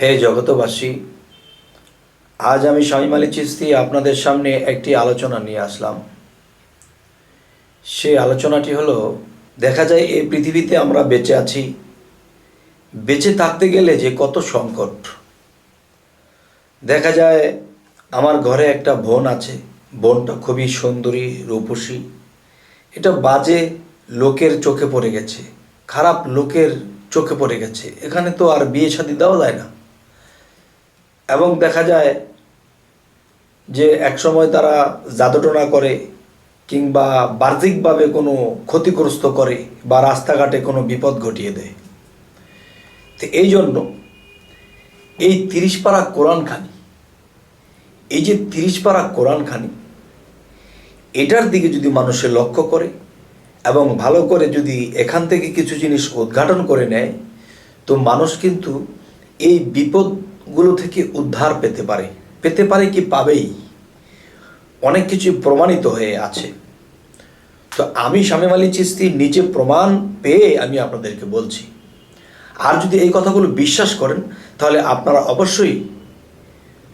হে জগতবাসী আজ আমি স্বামী মালিক চিস্তি আপনাদের সামনে একটি আলোচনা নিয়ে আসলাম। সেই আলোচনাটি হলো, দেখা যায় এই পৃথিবীতে আমরা বেঁচে আছি। বেঁচে থাকতে গেলে যে কত সংকট। দেখা যায়, আমার ঘরে একটা বোন আছে। বোনটা খুবই সুন্দরী, রূপসী। এটা বাজে লোকের চোখে পড়ে গেছে। খারাপ লোকের চোখে পড়ে গেছে। এখানে তো আর বিয়ে শাদি দেওয়া যায় না। এবং দেখা যায় যে একসময় তারা জাদুটনা করে কিংবা বাহ্যিকভাবে কোনো ক্ষতিগ্রস্ত করে বা রাস্তাঘাটে কোনো বিপদ ঘটিয়ে দেয়। তো এই জন্য এই তিরিশ পারা কোরআনখানি, এই যে তিরিশ পারা কোরআনখানি, এটার দিকে যদি মানুষের লক্ষ্য করে এবং ভালো করে যদি এখান থেকে কিছু জিনিস উদ্ঘাটন করে নেয়, তো মানুষ কিন্তু এই বিপদগুলো থেকে উদ্ধার পেতে পারে। পেতে পারে কি পাবেই? অনেক কিছু প্রমাণিত হয়ে আছে। তো আমি শামীম আলী চিস্তি নিজে প্রমাণ পেয়ে আমি আপনাদেরকে বলছি। আর যদি এই কথাগুলো বিশ্বাস করেন, তাহলে আপনারা অবশ্যই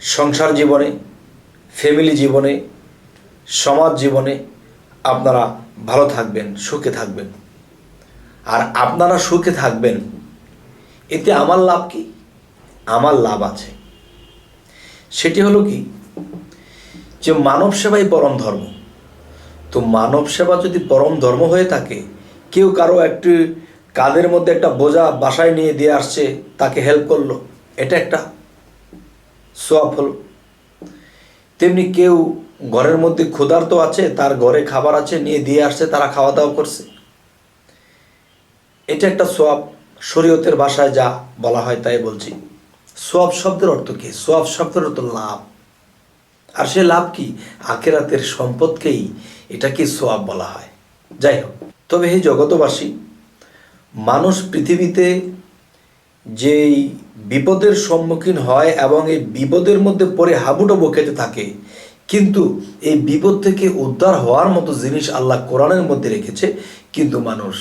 সংসার জীবনে ফ্যামিলি জীবনে, সমাজ জীবনে আপনারা ভালো থাকবেন, সুখে থাকবেন। আর আপনারা সুখে থাকবেন, এতে আমার লাভ কি? আমার লাভ আছে। সেটি হলো কি? যে মানব সেবাই পরম ধর্ম। তো মানব সেবা যদি পরম ধর্ম হয়ে থাকে, কেউ কারও একটি কাঁধের মধ্যে একটা বোঝা বাসায় নিয়ে দিয়ে আসছে, তাকে হেল্প করল, এটা একটা সোয়াব হলো। তেমনি কেউ ঘরের মধ্যে ক্ষুধার্ত আছে, তার ঘরে খাবার আছে, নিয়ে দিয়ে আসছে, তারা খাওয়া দাওয়া করছে। এটা একটা সোয়াব শরীয়তের ভাষায় যা বলা হয় তাই বলছি। সোয়াব শব্দের অর্থ কি? সোয়াব শব্দের অর্থ লাভ। আর সে লাভ কি? আখেরাতের সম্পদকেই এটাকে সোয়াব বলা হয়। যাই হোক, তবে হে জগতবাসী মানুষ পৃথিবীতে যেই বিপদের সম্মুখীন হয় এবং এই বিপদের মধ্যে পড়ে হাবুডুবু খেতে থাকে, কিন্তু এই বিপদ থেকে উদ্ধার হওয়ার মতো জিনিস আল্লাহ কোরআনের মধ্যে রেখেছে, কিন্তু মানুষ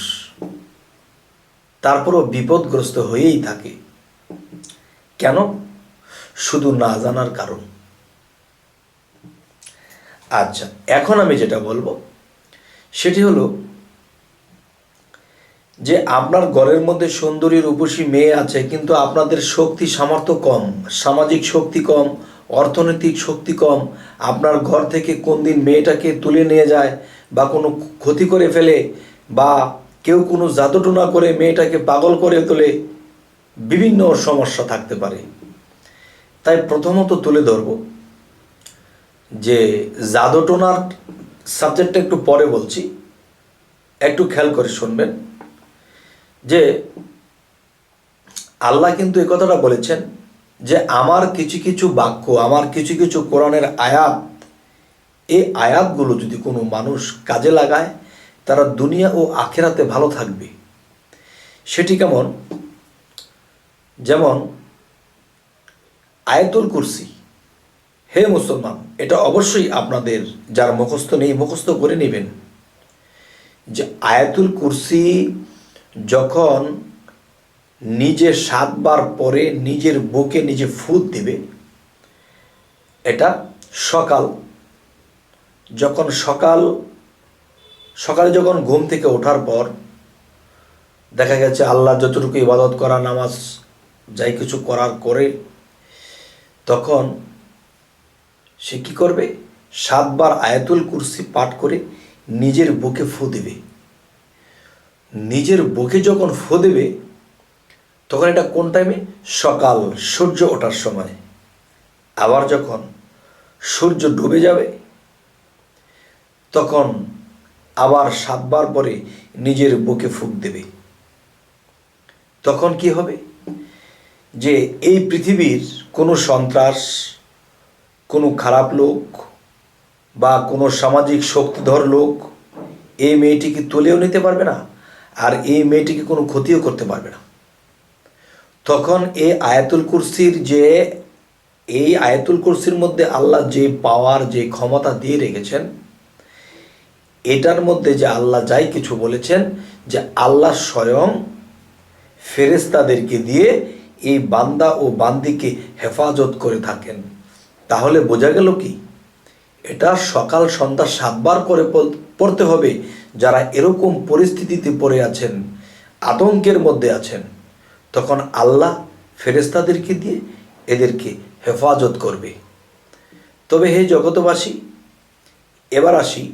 তারপরও বিপদগ্রস্ত হয়েই থাকে। কেন? শুধু না জানার কারণ। আচ্ছা এখন আমি যেটা বলব, সেটি হলো যে আপনার ঘরের মধ্যে সুন্দরী রূপসী মেয়ে আছে, কিন্তু আপনাদের শক্তি সামর্থ্য কম, সামাজিক শক্তি কম, অর্থনৈতিক শক্তি কম, আপনার ঘর থেকে কোন দিন মেয়েটাকে তুলে নিয়ে যায় বা কোনো ক্ষতি করে ফেলে বা কেউ কোনো জাদুটনা করে মেয়েটাকে পাগল করে তোলে বিভিন্ন সমস্যা থাকতে পারে। তাই প্রথমত তুলে ধরব যে জাদুটোনার সাবজেক্টটা একটু পরে বলছি। একটু খেয়াল করে শুনবেন যে আল্লাহ কিন্তু এ কথাটা বলেছেন যে আমার কিছু কিছু বাক্য, আমার কিছু কিছু কোরআনের আয়াত এই আয়াতগুলো যদি কোনো মানুষ কাজে লাগায়, তারা দুনিয়া ও আখেরাতে ভালো থাকবে। সেটি কেমন? যেমন, আয়াতুল কুরসি। হে মুসলমান, এটা অবশ্যই আপনাদের যার মুখস্থ নেই, মুখস্থ করে নেবেন যে আয়াতুল কুরসি যখন নিজে সাতবার পরে নিজের বুকে নিজে ফুট দেবে, এটা সকাল। যখন সকাল, সকালে যখন ঘুম থেকে ওঠার পর দেখা গেছে আল্লাহ যতটুকু ইবাদত করা, নামাজ যাই কিছু করার করে, তখন সে কী করবে? সাতবার আয়াতুল কুরসি পাঠ করে নিজের বুকে ফু দেবে। নিজের বুকে যখন ফু দেবে, তখন এটা কোন টাইমে সকাল, সূর্য ওঠার সময়। আবার যখন সূর্য ডুবে যাবে, তখন আবার সাতবার পরে নিজের বুকে ফুক দেবে। তখন কি হবে? যে এই পৃথিবীর কোনো সন্ত্রাস, কোনো খারাপ লোক বা কোনো সামাজিক শক্তিধর লোক এই মেয়েটিকে তুলেও নিতে পারবে না আর এই মেয়েটিকে কোনো ক্ষতিও করতে পারবে না। তখন এই আয়াতুল কুরসির যে, এই আয়াতুল কুরসির মধ্যে আল্লাহ যে পাওয়ার, যে ক্ষমতা দিয়ে রেখেছেন, এটার মধ্যে যে আল্লাহ যাই কিছু বলেছেন, যে আল্লাহ স্বয়ং ফেরেস্তাদেরকে দিয়ে এই বান্দা ও বান্দিকে হেফাজত করে থাকেন। তাহলে বোঝা গেল কি? এটা সকাল সন্ধ্যা সাতবার করে পড়তে হবে যারা এরকম পরিস্থিতিতে পড়ে আছেন, আতঙ্কের মধ্যে আছেন। তখন আল্লাহ ফেরেস্তাদেরকে দিয়ে এদেরকে হেফাজত করবে। তবে হে জগতবাসী এবার আসি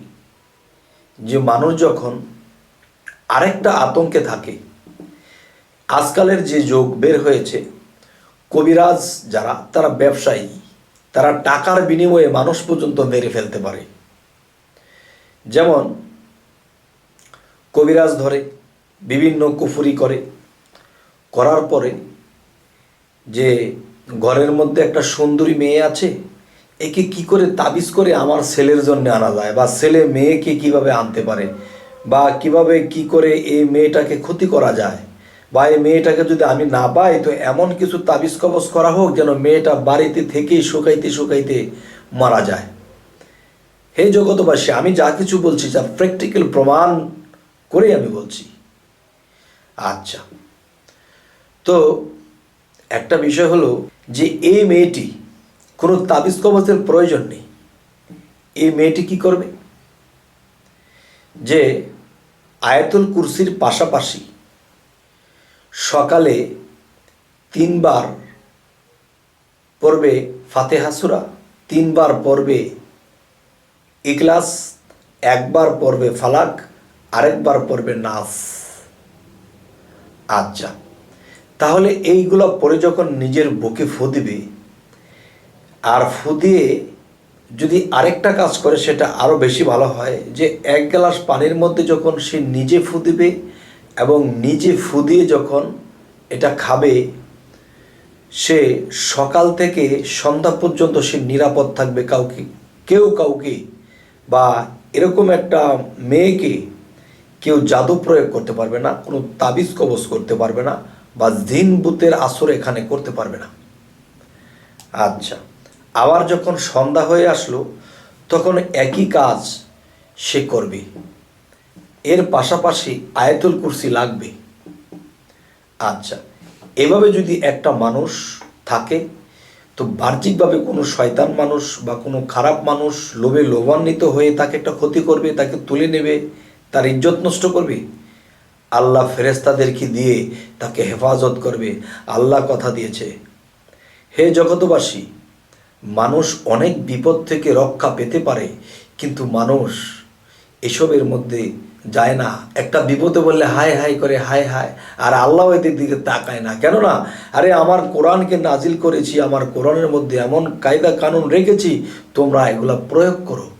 যে মানুষ যখন আরেকটা আতঙ্কে থাকে আজকালের যে যোগ বের হয়েছে, কবিরাজ যারা, তারা ব্যবসায়ী, তারা টাকার বিনিময়ে মানুষ পর্যন্ত মেরে ফেলতে পারে। যেমন কবিরাজ ধরে, বিভিন্ন কুফুরি করে, করার পরে যে ঘরের মধ্যে একটা সুন্দরী মেয়ে আছে, একে কি করে তাবিজ করে আমার ছেলের জন্য আনা যায়? বা ছেলে মেয়েকে কীভাবে আনতে পারে? বা কীভাবে কি করে এই মেয়েটাকে ক্ষতি করা যায়? বা এই মেয়েটাকে যদি আমি না পাই, তো এমন কিছু তাবিজ কবজ করা হোক যেন মেয়েটা বাড়িতে থেকেই শুকাইতে শুকাইতে মারা যায়। হে জগতবাসী আমি যা কিছু বলছি, যা প্র্যাকটিক্যাল প্রমাণ করেই আমি বলছি। আচ্ছা। তো একটা বিষয় হলো যে এই মেয়েটি, কোনো তাবিজ কবচের প্রয়োজন নেই। এই মেয়েটি কি করবে? যে আয়াতুল কুরসির পাশাপাশি সকালে তিনবার পড়বে ফাতেহা সূরা, তিনবার পড়বে ইকলাস একবার পড়বে ফালাক, আরেকবার পড়বে নাস। আচ্ছা তাহলে এইগুলো পরে যখন নিজের বুকে ফু দিবে, আর ফু দিয়ে যদি আরেকটা কাজ করে সেটা আরও বেশি ভালো হয় যে এক গ্লাস পানির মধ্যে যখন সে নিজে ফু দিবে এবং নিজে ফু দিয়ে যখন এটা খাবে, সে সকাল থেকে সন্ধ্যা পর্যন্ত সে নিরাপদ থাকবে কাউকে, কেউ কাউকে বা এরকম একটা মেয়েকে কেউ জাদু প্রয়োগ করতে পারবে না, কোনো তাবিজ কবজ করতে পারবে না বা জিন আসর এখানে করতে পারবে না। আচ্ছা আবার যখন সন্ধ্যা হয়ে আসলো, তখন একই কাজ সে করবে। এর পাশাপাশি আয়াতুল কুরসি লাগবে। আচ্ছা এভাবে যদি একটা মানুষ থাকে, তো বাহ্যিকভাবে কোনো শয়তান মানুষ বা কোনো খারাপ মানুষ লোভে লোভান্বিত হয়ে তাকে একটা ক্ষতি করবে, তাকে তুলে নেবে, তার ইজ্জত নষ্ট করবে? আল্লাহ ফেরেস্তাদেরকে দিয়ে তাকে হেফাজত করবে। আল্লাহ কথা দিয়েছে, হে জগতবাসী মানুষ অনেক বিপদ থেকে রক্ষা পেতে পারে, কিন্তু মানুষ এসবের মধ্যে যায় না। একটা বিপদে বললে হায় হায় করে, হায় হায়, আর আল্লাহ এদের দিকে তাকায় না। কেননা, আরে আমার কোরআনকে নাজিল করেছি, আমার কোরআনের মধ্যে এমন কায়দা কানুন রেখেছি, তোমরা এগুলো প্রয়োগ করো।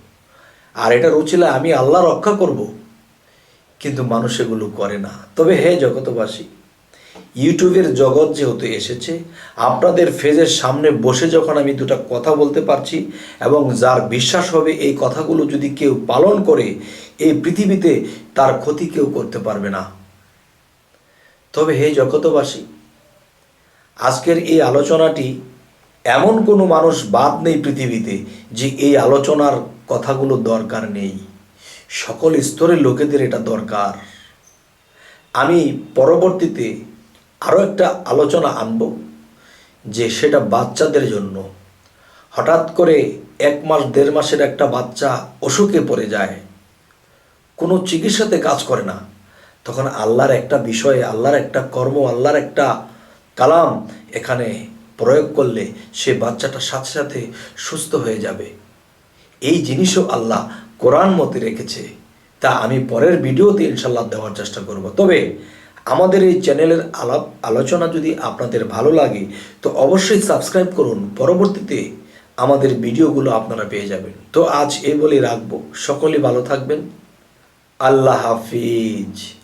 আর এটা রুচিলে আমি আল্লাহ রক্ষা করব। কিন্তু মানুষ এগুলো করে না। তবে হে জগতবাসী ইউটিউবের জগৎ যেহেতু এসেছে, আপনাদের ফেজের সামনে বসে যখন আমি দুটো কথা বলতে পারছি এবং যার বিশ্বাস হবে এই কথাগুলো যদি কেউ পালন করে, এই পৃথিবীতে তার ক্ষতি কেউ করতে পারবে না। তবে হে জগতবাসী আজকের এই আলোচনাটি এমন কোনো মানুষ বাদ নেই পৃথিবীতে যে এই আলোচনার কথাগুলো দরকার নেই। সকল স্তরের লোকেদের এটা দরকার। আমি পরবর্তীতে আরও একটা আলোচনা আনব যে সেটা বাচ্চাদের জন্য। হঠাৎ করে এক মাস, দেড় মাসের একটা বাচ্চা অসুখে পড়ে যায়, কোনো চিকিৎসাতে কাজ করে না, তখন আল্লাহর একটা বিষয়ে, আল্লাহর একটা কর্ম, আল্লাহর একটা কালাম এখানে প্রয়োগ করলে সে বাচ্চাটা সাথে সাথে সুস্থ হয়ে যাবে। এই জিনিসও আল্লাহ কোরআন মতে রেখেছে। তা আমি পরের ভিডিওতে ইনশাল্লাহ দেওয়ার চেষ্টা করব। তবে আমাদের এই চ্যানেলের আলাপ আলোচনা যদি আপনাদের ভালো লাগে, তো অবশ্যই সাবস্ক্রাইব করুন। পরবর্তীতে আমাদের ভিডিওগুলো আপনারা পেয়ে যাবেন। তো আজ এ বলে রাখব। সকলে ভালো থাকবেন। আল্লাহ হাফিজ।